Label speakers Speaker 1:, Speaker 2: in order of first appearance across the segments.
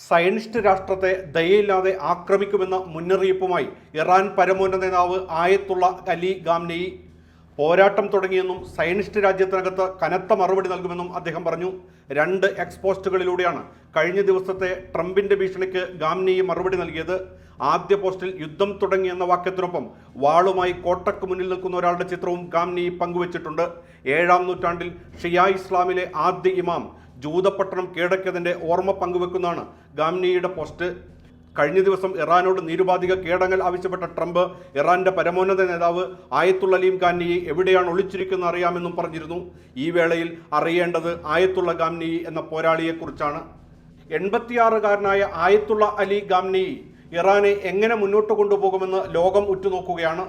Speaker 1: Zionist രാഷ്ട്രത്തെ ദയയില്ലാതെ ആക്രമിക്കുമെന്ന മുന്നറിയിപ്പുമായി Iran പരമോന്നത നേതാവ് ആയത്തുള്ള അലി ഗാംനെയി പോരാട്ടം തുടങ്ങിയെന്നും സയനിസ്റ്റ് രാജ്യത്തിനകത്ത് കനത്ത മറുപടി നൽകുമെന്നും അദ്ദേഹം പറഞ്ഞു. രണ്ട് എക്സ്പോസ്റ്റുകളിലൂടെയാണ് കഴിഞ്ഞ ദിവസത്തെ ട്രംപിന്റെ ഭീഷണിക്ക് ഗാംനെയി മറുപടി നൽകിയത്. ആദ്യ പോസ്റ്റിൽ യുദ്ധം തുടങ്ങി എന്ന വാക്യത്തിനൊപ്പം വാളുമായി കോട്ടക്ക് മുന്നിൽ നിൽക്കുന്ന ഒരാളുടെ ചിത്രവും ഗാംനെയി പങ്കുവച്ചിട്ടുണ്ട്. ഏഴാം നൂറ്റാണ്ടിൽ ഷിയ ഇസ്ലാമിലെ ആദ്യ ഇമാം ജൂതപട്ടണം കീഴടക്കിയതിന്റെ ഓർമ്മ പങ്കുവെക്കുന്നതാണ്. ഗാംനിയുടെ പോസ്റ്റ്. കഴിഞ്ഞ ദിവസം ഇറാനോട് നിരുപാധിക കീടങ്ങൾ ആവശ്യപ്പെട്ട ട്രംപ് ഇറാന്റെ പരമോന്നത നേതാവ് ആയത്തുള്ള അലീം ഖാനിയെ എവിടെയാണ് ഒളിച്ചിരിക്കുന്നത് അറിയാമെന്നും പറഞ്ഞിരുന്നു. ഈ വേളയിൽ അറിയേണ്ടത് ആയത്തുള്ള ഗാംനി എന്ന പോരാളിയെക്കുറിച്ചാണ്. എൺപത്തിയാറുകാരനായ ആയത്തുള്ള അലി ഗാംനി ഇറാനെ എങ്ങനെ മുന്നോട്ട് കൊണ്ടുപോകുമെന്ന് ലോകം ഉറ്റുനോക്കുകയാണ്.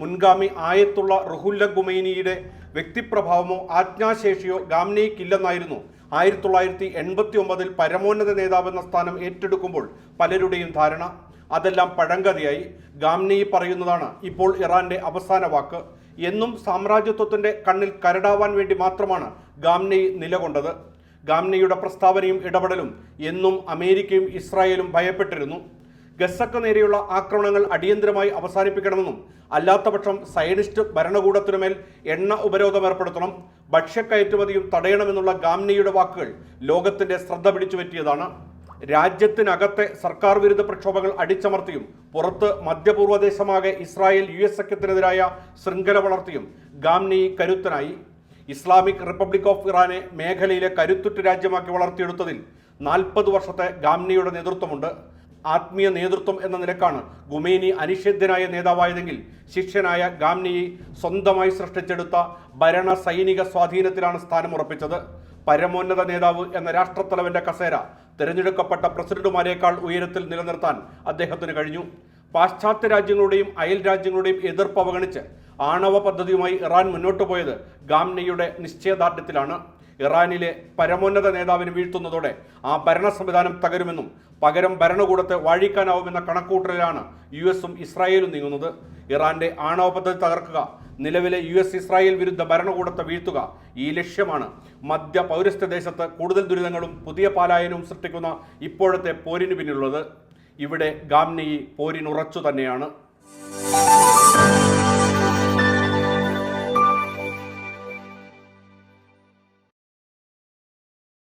Speaker 1: മുൻഗാമി ആയത്തുള്ള റഹുല്ല ഗുമൈനിയുടെ വ്യക്തിപ്രഭാവമോ ആജ്ഞാശേഷിയോ ഗാംനയ്ക്കില്ലെന്നായിരുന്നു ആയിരത്തി തൊള്ളായിരത്തി എൺപത്തി ഒമ്പതിൽ പരമോന്നത നേതാവെന്ന സ്ഥാനം ഏറ്റെടുക്കുമ്പോൾ പലരുടെയും ധാരണ. അതെല്ലാം പഴങ്കഥയായി ഗാംനയി പറയുന്നതാണ്. ഇപ്പോൾ ഇറാന്റെ അവസാന വാക്ക്. എന്നും സാമ്രാജ്യത്വത്തിന്റെ കണ്ണിൽ കരടാവാൻ വേണ്ടി മാത്രമാണ് ഗാംനയി നിലകൊണ്ടത്. ഗാംനയുടെ പ്രസ്താവനയും ഇടപെടലും എന്നും അമേരിക്കയും ഇസ്രായേലും ഭയപ്പെട്ടിരുന്നു. ഗസക്ക് നേരെയുള്ള ആക്രമണങ്ങൾ അടിയന്തരമായി അവസാനിപ്പിക്കണമെന്നും അല്ലാത്തപക്ഷം സയനിസ്റ്റ് ഭരണകൂടത്തിനുമേൽ എണ്ണ ഉപരോധം ഏർപ്പെടുത്തണം ഭക്ഷ്യക്കയറ്റുമതിയും തടയണമെന്നുള്ള ഗാംനിയുടെ വാക്കുകൾ ലോകത്തിന്റെ ശ്രദ്ധ പിടിച്ചുപറ്റിയതാണ്. രാജ്യത്തിനകത്തെ സർക്കാർ വിരുദ്ധ പ്രക്ഷോഭങ്ങൾ അടിച്ചമർത്തിയും പുറത്ത് മധ്യപൂർവദേശമാകെ ഇസ്രായേൽ യു എസ് സഖ്യത്തിനെതിരായ ശൃംഖല വളർത്തിയും ഗാംനി കരുത്തനായി. ഇസ്ലാമിക് റിപ്പബ്ലിക് ഓഫ് ഇറാനെ മേഖലയിലെ കരുത്തുറ്റ രാജ്യമാക്കി വളർത്തിയെടുത്തതിൽ നാൽപ്പത് വർഷത്തെ ഗാംനിയുടെ നേതൃത്വമുണ്ട്. ആത്മീയ നേതൃത്വം എന്ന നിലക്കാണ് ഗുമേനി അനിഷേധ്യനായ നേതാവായതെങ്കിൽ ശിഷ്യനായ ഗാംനിയെ സ്വന്തമായി സൃഷ്ടിച്ചെടുത്ത ഭരണ സൈനിക സ്വാധീനത്തിലാണ് സ്ഥാനം ഉറപ്പിച്ചത്. പരമോന്നത നേതാവ് എന്ന രാഷ്ട്രത്തലവന്റെ കസേര തിരഞ്ഞെടുക്കപ്പെട്ട പ്രസിഡന്റുമാരെക്കാൾ ഉയരത്തിൽ നിലനിർത്താൻ അദ്ദേഹത്തിന് കഴിഞ്ഞു. പാശ്ചാത്യ രാജ്യങ്ങളുടെയും അയൽ രാജ്യങ്ങളുടെയും എതിർപ്പ് അവഗണിച്ച് ആണവ പദ്ധതിയുമായി ഇറാൻ മുന്നോട്ടു പോയത് ഗാംനയുടെ നിശ്ചയദാർഢ്യത്തിലാണ്. ഇറാനിലെ പരമോന്നത നേതാവിനെ വീഴ്ത്തുന്നതോടെ ആ ഭരണ സംവിധാനം തകരുമെന്നും പകരം ഭരണകൂടത്തെ വാഴിക്കാനാവുമെന്ന കണക്കൂട്ടലിലാണ് യു എസും ഇസ്രായേലും നീങ്ങുന്നത്. ഇറാന്റെ ആണവ പദ്ധതി തകർക്കുക നിലവിലെ യു എസ് ഇസ്രായേൽ വിരുദ്ധ ഭരണകൂടത്തെ വീഴ്ത്തുക ഈ ലക്ഷ്യമാണ് മധ്യ പൗരസ്ത്യ ദേശത്ത് കൂടുതൽ ദുരിതങ്ങളും പുതിയ പാലായനവും സൃഷ്ടിക്കുന്ന ഇപ്പോഴത്തെ പോരിന് പിന്നിലുള്ളത്. ഇവിടെ ഗാംനി പോരിനുറച്ചു തന്നെയാണ്.